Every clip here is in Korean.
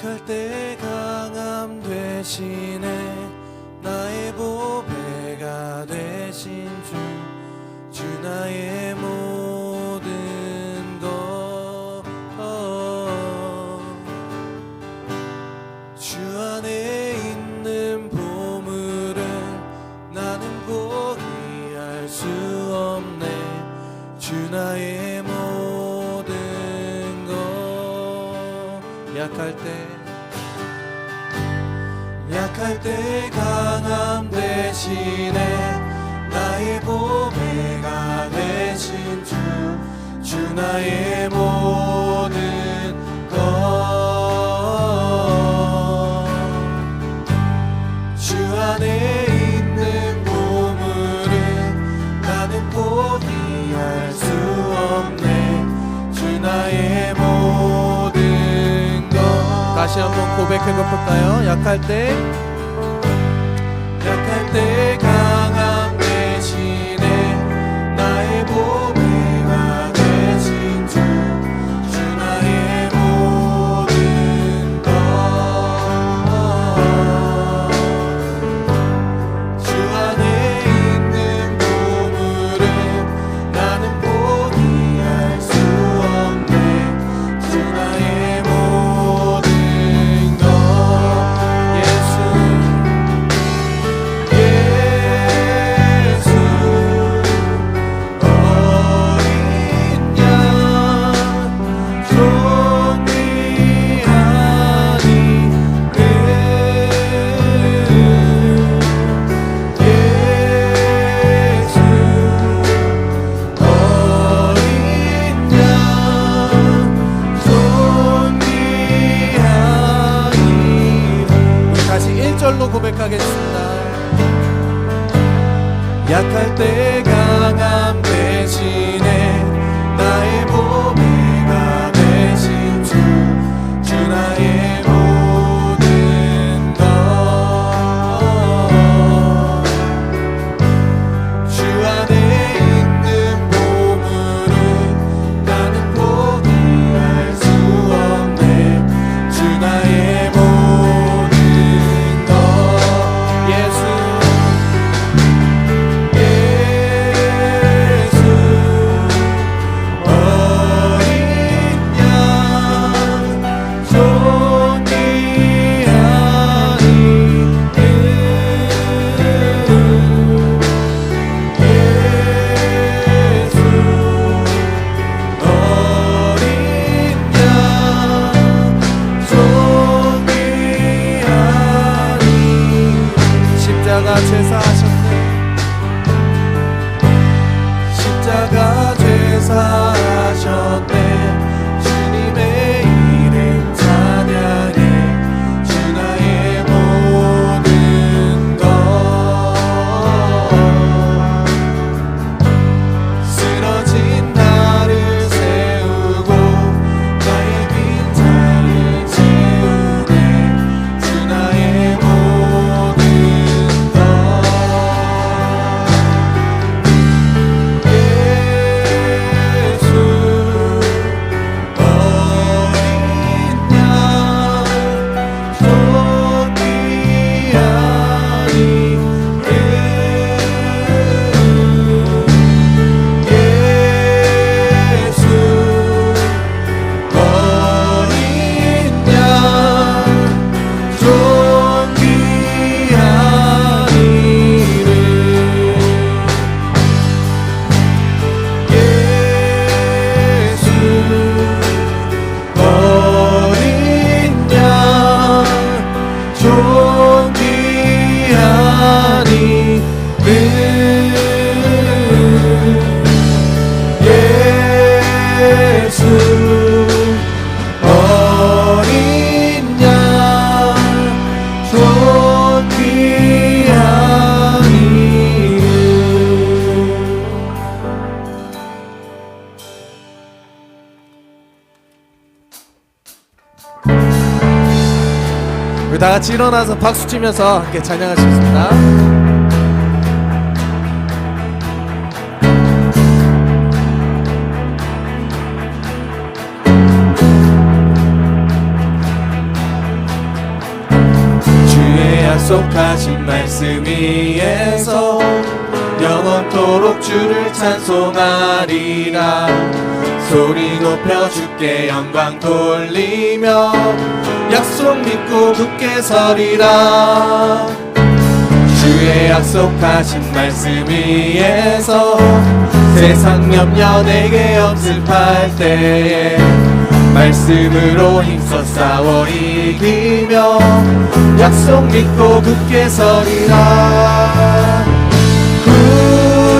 약할 때 강함 되시네. 나의 보배가 되신 주, 주 나의 모든 것, 주 안에 있는 보물을 나는 포기할 수 없네, 주 나의 모든 것, 약할 때. 약할 때 강함 대신에 나의 보배가 되신 주 주 나의 몸 다시 한번 고백해 볼까요? 약할 때 다 같이 일어나서 박수 치면서 함께 찬양하시겠습니다. 약속하신 말씀 위에서 영원토록 주를 찬송하리라. 소리 높여 주께 영광 돌리며 약속 믿고 굳게 서리라. 주의 약속하신 말씀 위에서 세상 염려 내게 없을할 때에 말씀으로 힘써 싸워 이기며 약속 믿고 굳게 서리라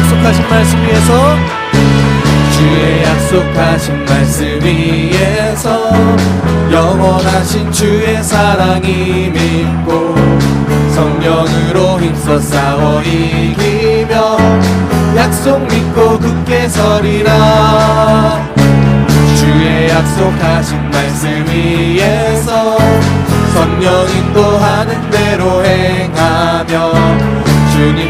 약속하신 말씀 위에서. 주의 약속하신 말씀 위에서. 영원하신 주의 사랑이 믿고 성령으로 힘써 싸워 이기며 약속 믿고 굳게 서리라. 주의 약속하신 말씀 위에서 성령 인도하는 대로 행하며 주님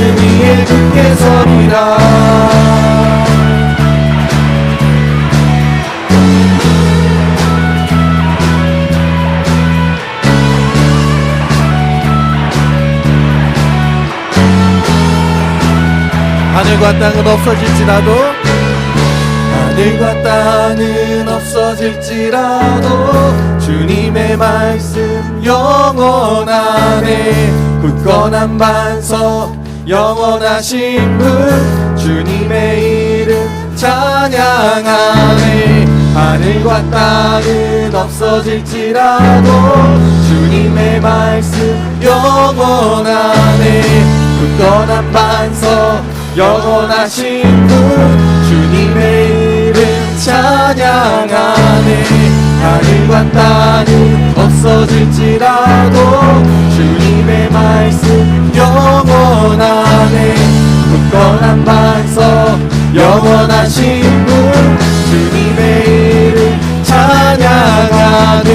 말씀 위에 굳게 서리라. 하늘과 땅은 없어질지라도 하늘과 땅은 없어질지라도 주님의 말씀 영원하네. 굳건한 반석 영원하신 분 주님의 이름 찬양하네 하늘과 땅은 없어질지라도 주님의 말씀 영원하네. 굳건한 반석 영원하신 분 주님의 이름 찬양하네. 하늘과 땅은 없어질지라도 주님의 말씀 영원하네. 굳건한 반석 영원하신 분 주님의 이름 찬양하네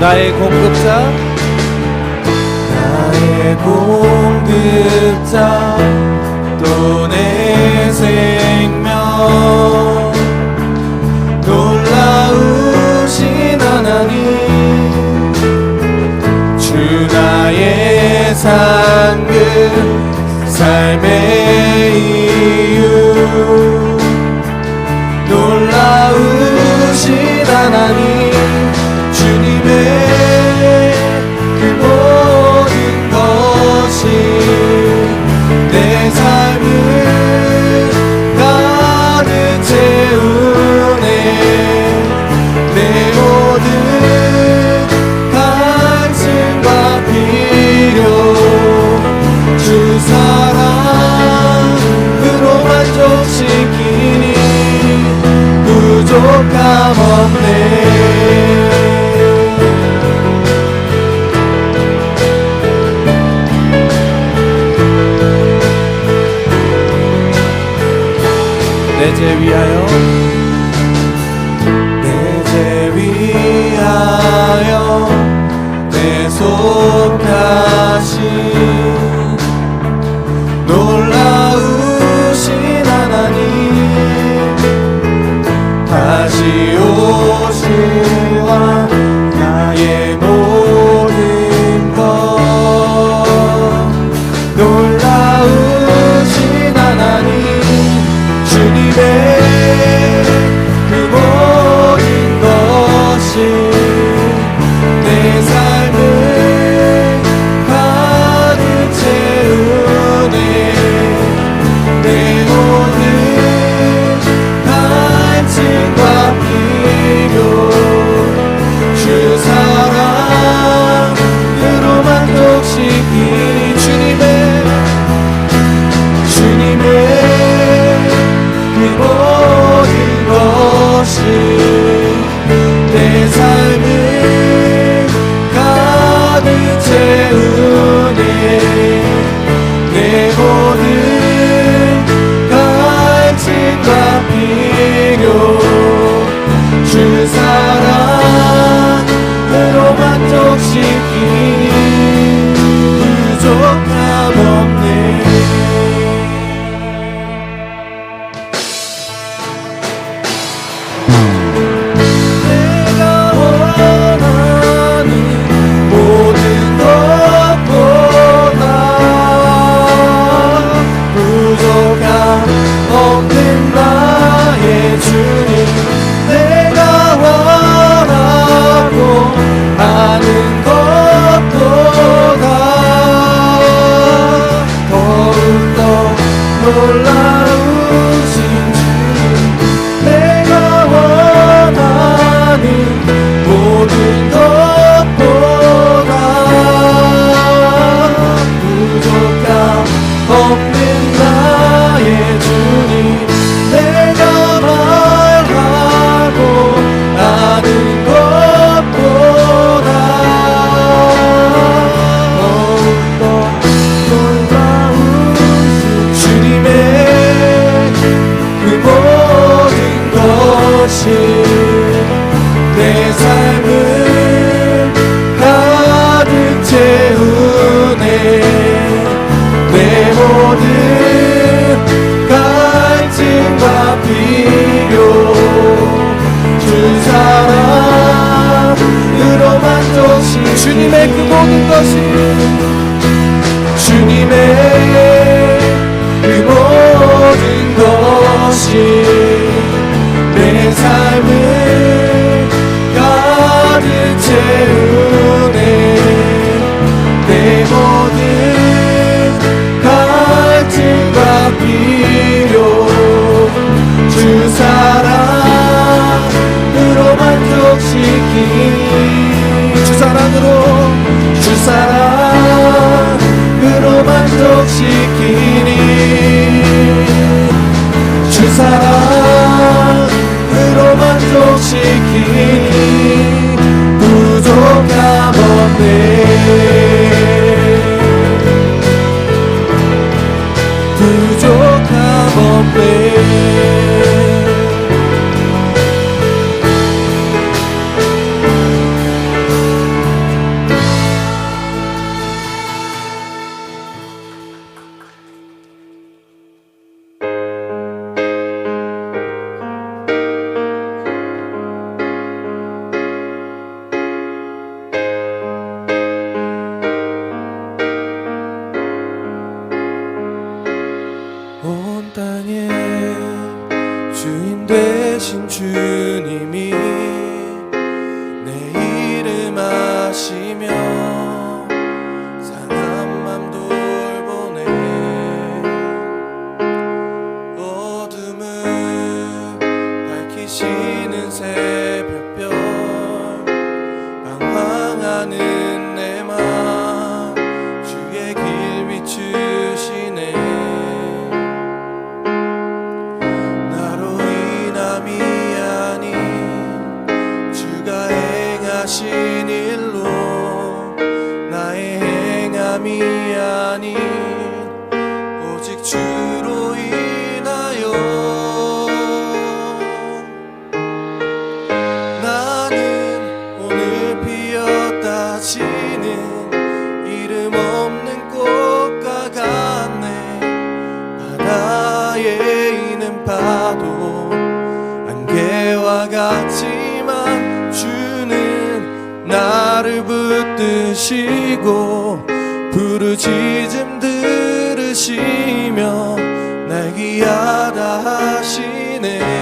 나의 공급자? 나의 공급자 또 내 생명. 놀라우신 하나님 주 나의 상급 삶의 이유. 놀라우신 하나님 속하신 make King 이내 하신 일로 나의 행함이 아닌 붙드시고 부르짖음 들으시며 날 귀하다 하시네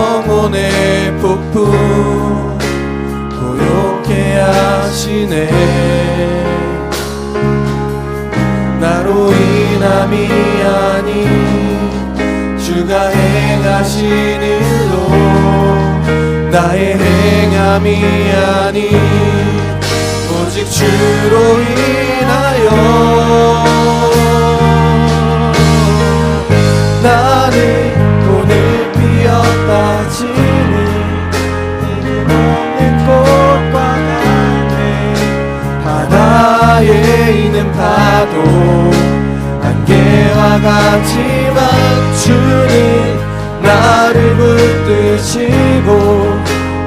영혼의 폭풍 고요케 하시네. 나로 인함이 아닌 주가 행하신 일로 나의 행함이 아닌 오직 주로 인하여 바다에 있는 파도 안개와 같지만 주는 나를 붙드시고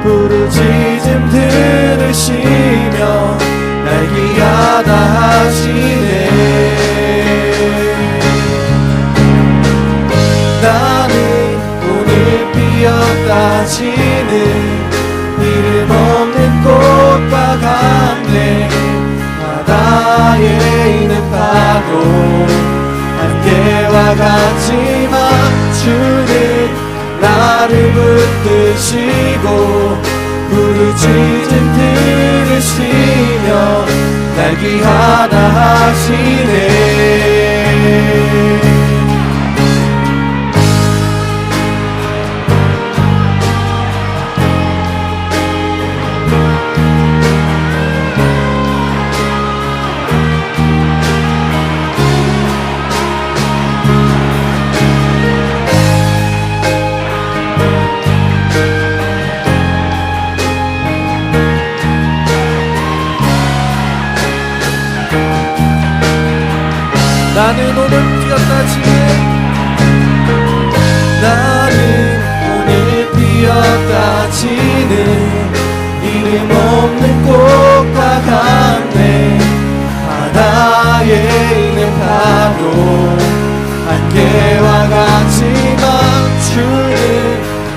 부르짖음 들으시며 날 귀하다 하시네 파도 안개와 같지만 주는 나를 붙드시고 부르짖음 들으시며 날 귀하다 하시네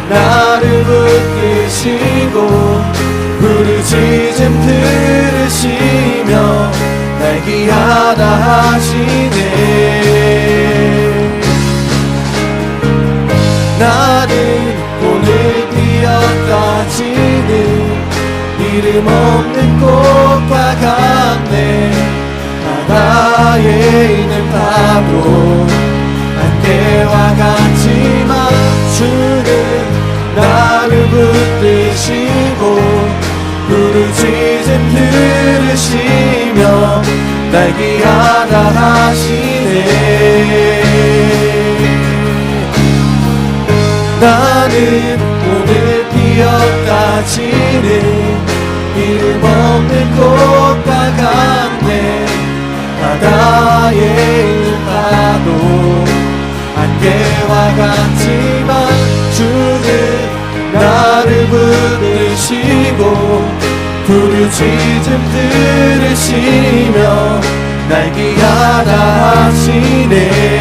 나를 붙드시고 부르짖음 들으시며 날 귀하다 하시네. 나는 오늘 지는 이름 없는 꽃과 같네. 바다에 있는 파도 안개와 같지만 주는 나를 붙드시고 부르짖음 들으시며 날 귀하다 하시네. 나는 오늘 피었다 지는 이름 없는 꽃 나의 일파도 안개와 같지만 나를 붙드시고 부르짖음 들으시며 날 귀하다 하시네